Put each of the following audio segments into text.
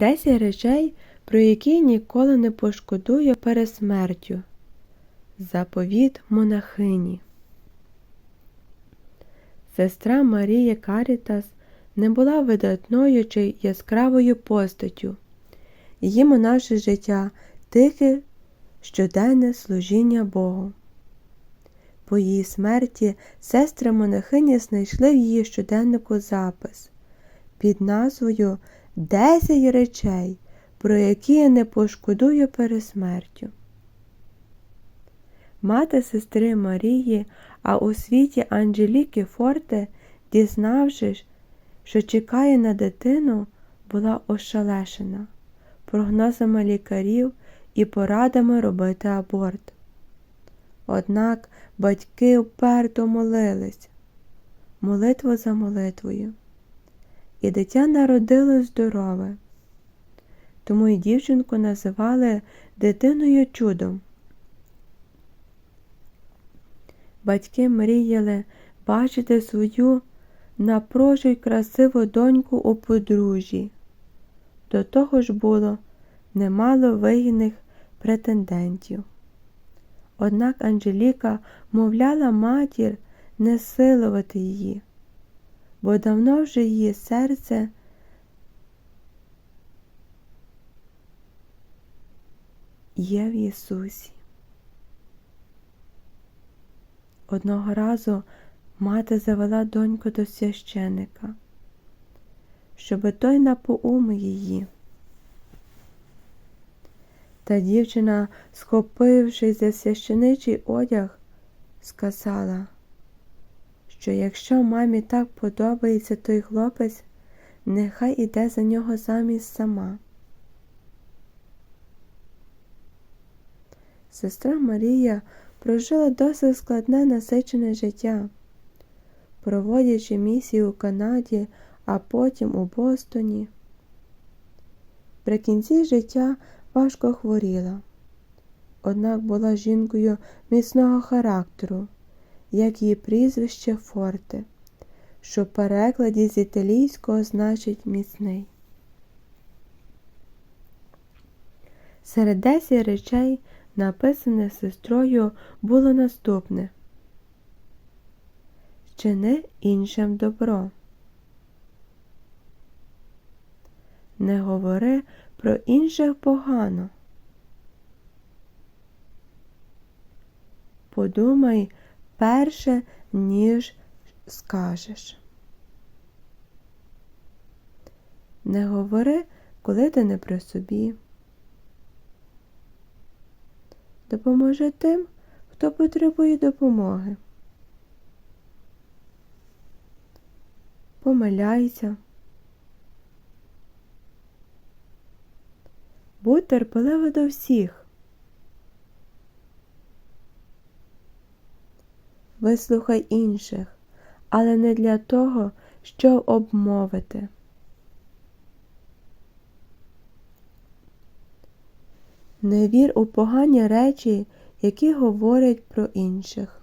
Десять речей, про які ніколи не пошкодую перед смертю. Заповіт монахині. Сестра Марія Карітас не була видатною чи яскравою постаттю. Її монаше життя тихе, щоденне служіння Богу. По її смерті сестри монахині знайшли в її щоденнику запис під назвою Десять речей, про які я не пошкодую перед смертю. Мати сестри Марії, а у світі Анжеліки Форте, дізнавшись, що чекає на дитину, була ошалешена прогнозами лікарів і порадами робити аборт. Однак батьки вперто молились, молитву за молитвою, і дитя народилось здорове, тому і дівчинку називали дитиною чудом. Батьки мріяли бачити свою напрочу й красиву доньку у подружжі. До того ж було немало вигідних претендентів. Однак Анжеліка мовляла матір не силувати її, бо давно вже її серце є в Ісусі. Одного разу мати завела доньку до священика, щоби той напоумив її. Та дівчина, схопившись за священичий одяг, сказала, що якщо мамі так подобається той хлопець, нехай іде за нього замість сама. Сестра Марія прожила досить складне насичене життя, проводячи місії у Канаді, а потім у Бостоні. При кінці життя важко хворіла, однак була жінкою міцного характеру, як її прізвище Форте, що в перекладі з італійського значить міцний. Серед десять речей, написаних сестрою, було наступне Чини іншим добро. Не говори про інших погано. Подумай перше, ніж скажеш. Не говори, коли ти не при собі. Допоможи тим, хто потребує допомоги. Помиляйся. Будь терпелива до всіх. Вислухай інших, але не для того, щоб обмовити. Не вір у погані речі, які говорять про інших.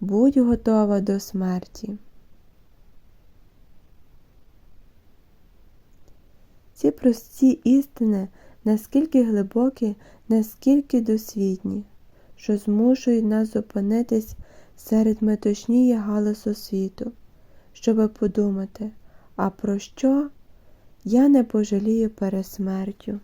Будь готова до смерті. Ці прості істини наскільки глибокі, наскільки досвідні, що змушують нас зупинитись серед метушнії галасу світу, щоби подумати, а про що я не пожалію перед смертю.